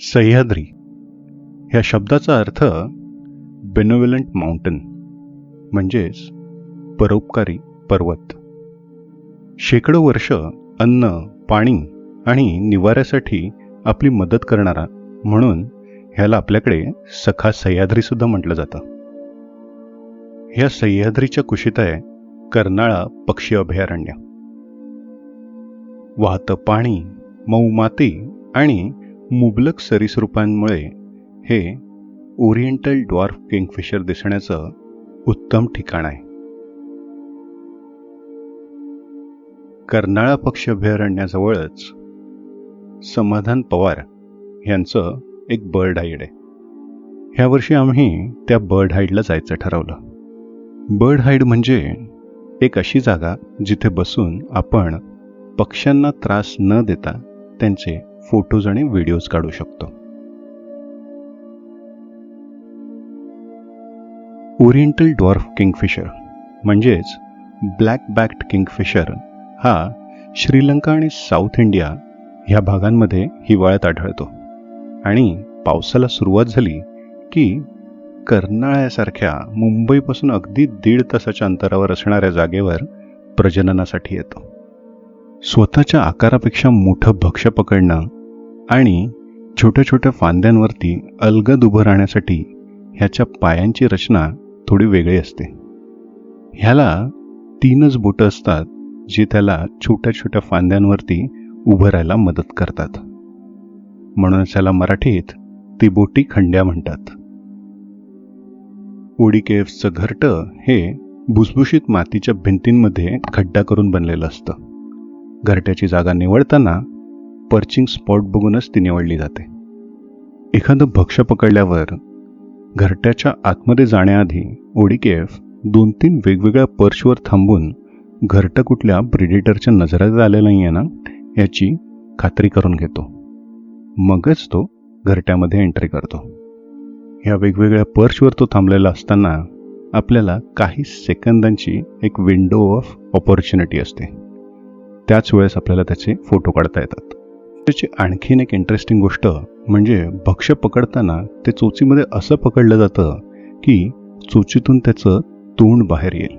सह्याद्री. ह्या शब्दाचा अर्थ बेनोव्हलंट माउंटन म्हणजेच परोपकारी पर्वत. शेकडो वर्ष अन्न पाणी आणि निवाऱ्यासाठी आपली मदत करणारा म्हणून ह्याला आपल्याकडे सखा सह्याद्री सुद्धा म्हटलं जातं. ह्या सह्याद्रीच्या कुशीत आहे कर्नाळा पक्षी अभयारण्य. वाहतं पाणी मऊ माती आणि मुबलक सरीसृपांमुळे हे ओरिएंटल ड्वार्फ किंगफिशर दिसण्याचं उत्तम ठिकाण आहे. कर्नाळा पक्षी अभयारण्याजवळच समाधान पवार यांचं एक बर्ड हाईड आहे. ह्या वर्षी आम्ही त्या बर्ड हाईडला जायचं ठरवलं. बर्ड हाईड म्हणजे एक अशी जागा जिथे बसून आपण पक्ष्यांना त्रास न देता त्यांचे फोटोज आणि व्हिडिओज काढू शकतो. ओरिएंटल डॉर्फ किंगफिशर म्हणजेच ब्लॅक बॅक्ड किंगफिशर हा श्रीलंका आणि साऊथ इंडिया ह्या भागांमध्ये हिवाळ्यात आढळतो. आणि पावसाला सुरुवात झाली की कर्नाळ्यासारख्या मुंबईपासून अगदी दीड तासाच्या अंतरावर असणाऱ्या जागेवर प्रजननासाठी येतो. स्वतःच्या आकारापेक्षा मोठं भक्ष्य पकडणं आणि छोट्या छोट्या फांद्यांवरती अलगद उभं राहण्यासाठी ह्याच्या पायांची रचना थोडी वेगळी असते. ह्याला तीनच बोटं असतात जी त्याला छोट्या छोट्या फांद्यांवरती उभं राहायला मदत करतात. म्हणूनच त्याला मराठीत ती बोटी खंड्या म्हणतात. ओडी केव्सचं घरटं हे भुसभुशीत मातीच्या भिंतींमध्ये खड्डा करून बनलेलं असतं. घरट्याची जागा निवडताना पर्चिंग स्पॉट बघूनच ती निवडली जाते. एखादं भक्ष पकडल्यावर घरट्याच्या आतमध्ये जाण्याआधी ओडीकेफ दोन तीन वेगवेगळ्या पर्चवर थांबून घरटं कुठल्या प्रिडेटरच्या नजरात आलेलं नाही आहे ना याची खात्री करून घेतो. मगच तो घरट्यामध्ये एंट्री करतो. ह्या वेगवेगळ्या पर्चवर तो थांबलेला असताना आपल्याला काही सेकंदांची एक विंडो ऑफ ऑपॉर्च्युनिटी असते. त्याच वेळेस आपल्याला त्याचे फोटो काढता येतात. त्याची आणखीन एक इंटरेस्टिंग गोष्ट म्हणजे भक्ष्य पकडताना ते चोचीमध्ये असं पकडलं जातं की चोचीतून त्याचं तोंड बाहेर येईल.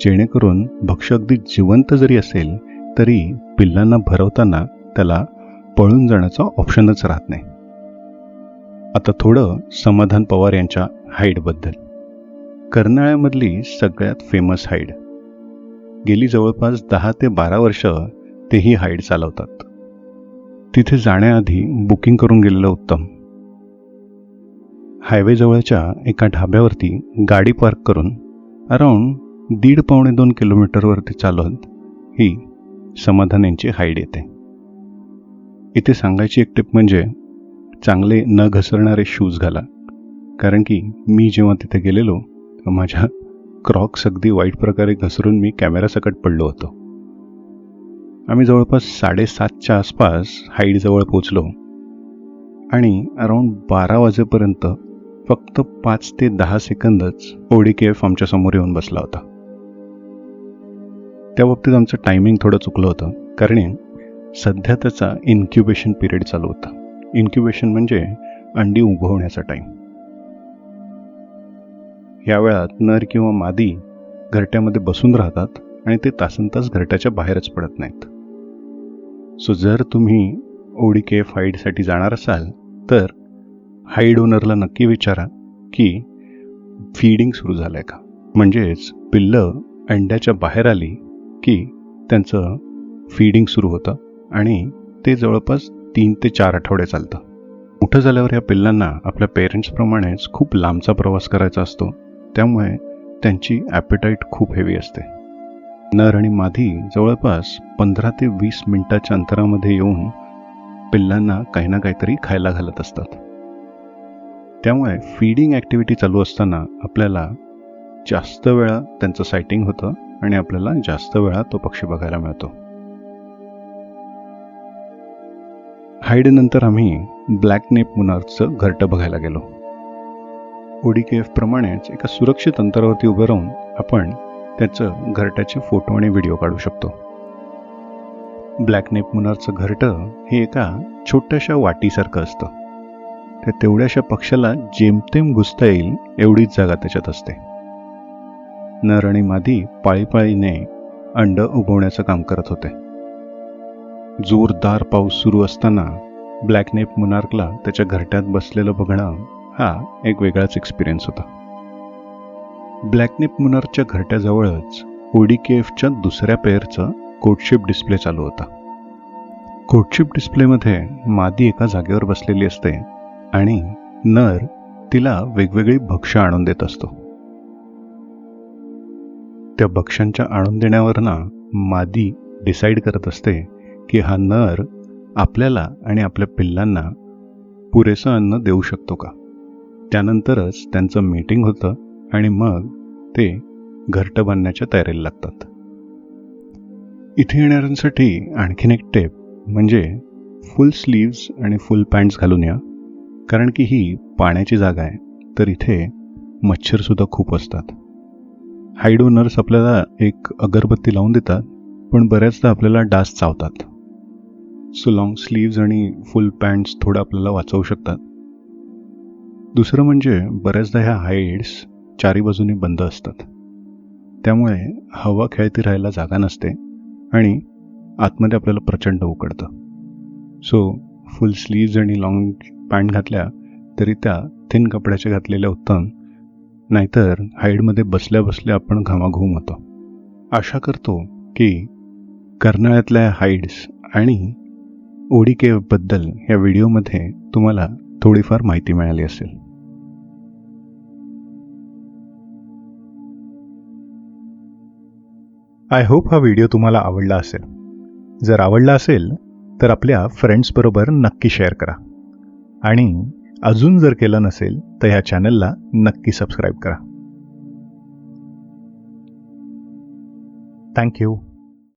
जेणेकरून भक्ष्य अगदी जिवंत जरी असेल तरी पिल्लांना भरवताना त्याला पळून जाण्याचा ऑप्शनच राहत नाही. आता थोडं समाधान पवार यांच्या हाईडबद्दल कर्नाळ्यामधली सगळ्यात फेमस हाईड गेली जवळपास दहा ते बारा वर्ष ते ही हाईड चालवतात. तिथे जाण्याआधी बुकिंग करून गेलेलं उत्तम. हायवेजवळच्या एका ढाब्यावरती गाडी पार्क करून अराऊंड दीड पावणे दोन किलोमीटरवरती चालत ही समाधान यांची हाईड येते. इथे सांगायची एक टिप म्हणजे चांगले न घसरणारे शूज घाला. कारण की मी जेव्हा तिथे गेलेलो माझ्या क्रॉक्स अगदी वाईट प्रकारे घसरून मी कॅमेरासकट पडलो होतो. आम्ही जवळपास साडेसातच्या आसपास हाईडजवळ पोचलो आणि अराऊंड बारा वाजेपर्यंत फक्त पाच ते दहा सेकंदच ओडी केफ आमच्यासमोर येऊन बसला होता. त्या बाबतीत आमचं टायमिंग थोडं चुकलं होतं कारण सध्या त्याचा इन्क्युबेशन पिरियड चालू होता. इन्क्युबेशन म्हणजे अंडी उभवण्याचा टाईम या वेळात नर किंवा मादी घरट्यामध्ये बसून राहतात आणि ते तासन तास घरट्याच्या बाहेरच पडत नाहीत. सो जर तुम्ही ओडी के फाईडसाठी जाणार असाल तर हाईड ओनरला नक्की विचारा की फीडिंग सुरू झालं आहे का. म्हणजेच पिल्लं अंड्याच्या बाहेर आली की त्यांचं फीडिंग सुरू होतं आणि ते जवळपास तीन ते चार आठवडे चालतं. मोठं झाल्यावर या पिल्लांना आपल्या पेरेंट्सप्रमाणेच खूप लांबचा प्रवास करायचा असतो त्यामुळे त्यांची ॲपेटाईट खूप हेवी असते. नर आणि मादी जवळपास पंधरा ते वीस मिनिटाच्या अंतरामध्ये येऊन पिल्लांना काही ना काहीतरी खायला घालत असतात. त्यामुळे फीडिंग ॲक्टिव्हिटी चालू असताना आपल्याला जास्त वेळा त्यांचं सायटिंग होतं आणि आपल्याला जास्त वेळा तो पक्षी बघायला मिळतो. हाईडनंतर आम्ही ब्लॅक नेप मुनार्कचं घरटं बघायला गेलो. ओडी केफ प्रमाणेच एका सुरक्षित अंतरावरती उभं राहून आपण त्याचं घरट्याचे फोटो आणि व्हिडिओ काढू शकतो. ब्लॅक नेप मुनारचं घरटं हे एका छोट्याशा वाटीसारखं असतं. त्या तेवढ्याशा पक्षाला जेमतेम घुसता येईल एवढीच जागा त्याच्यात असते. नर आणि मादी पाळीपाळीने अंड उगवण्याचं काम करत होते. जोरदार पाऊस सुरू असताना ब्लॅकनेप मुनार्कला त्याच्या घरट्यात बसलेलं बघणं हा एक वेगळाच एक्सपिरियन्स होता. ब्लॅकनेप मुनारच्या घरट्याजवळच ओडीकेएफच्या दुसऱ्या पेअरचं कोटशिप डिस्प्ले चालू होता. कोटशिप डिस्प्लेमध्ये मादी एका जागेवर बसलेली असते आणि नर तिला वेगवेगळी भक्ष आणून देत असतो. त्या भक्ष्यांच्या आणून देण्यावरनं मादी डिसाईड करत असते की हा नर आपल्याला आणि आपल्या पिल्लांना पुरेसं अन्न देऊ शकतो का? त्यानंतरच त्यांचं मीटिंग होतं आणि मग ते घरटं बांधण्याच्या तयारीला लागतात. इथे येणाऱ्यांसाठी आणखीन एक टेप म्हणजे फुल स्लीव्ज आणि फुल पॅन्ट्स घालून या कारण की ही पाण्याची जागा आहे तर इथे मच्छरसुद्धा खूप असतात. हायडो नर्स आपल्याला एक अगरबत्ती लावून देतात पण बऱ्याचदा आपल्याला डास चावतात. सो लॉंग स्लीव्ज आणि फुल पॅन्ट्स थोडं आपल्याला वाचवू शकतात. दुसरं म्हणजे बऱ्याचदा ह्या हाईड्स चारी बाजूनी बंद असतात. त्यामुळे हवा खेळती राहायला जागा नसते आणि आतमध्ये आपल्याला प्रचंड उकडतं. सो फुल स्लीव्ज आणि लॉंग पॅन्ट घातल्या तरी त्या थिन कपड्याच्या घातलेल्या उत्तम नाहीतर हाईडमध्ये बसल्या बसल्या आपण घामाघूम होतो. आशा करतो की कर्नाळ्यातल्या हाईड्स आणि ओडी केवबद्दल या व्हिडिओमध्ये तुम्हाला थोडीफार माहिती मिळाली असेल. आय होप हा व्हिडिओ तुम्हाला आवडला असेल. जर आवडला असेल तर आपल्या फ्रेंड्सबरोबर नक्की शेअर करा. आणि अजून जर केलं नसेल तर ह्या चॅनलला नक्की सबस्क्राईब करा. थँक्यू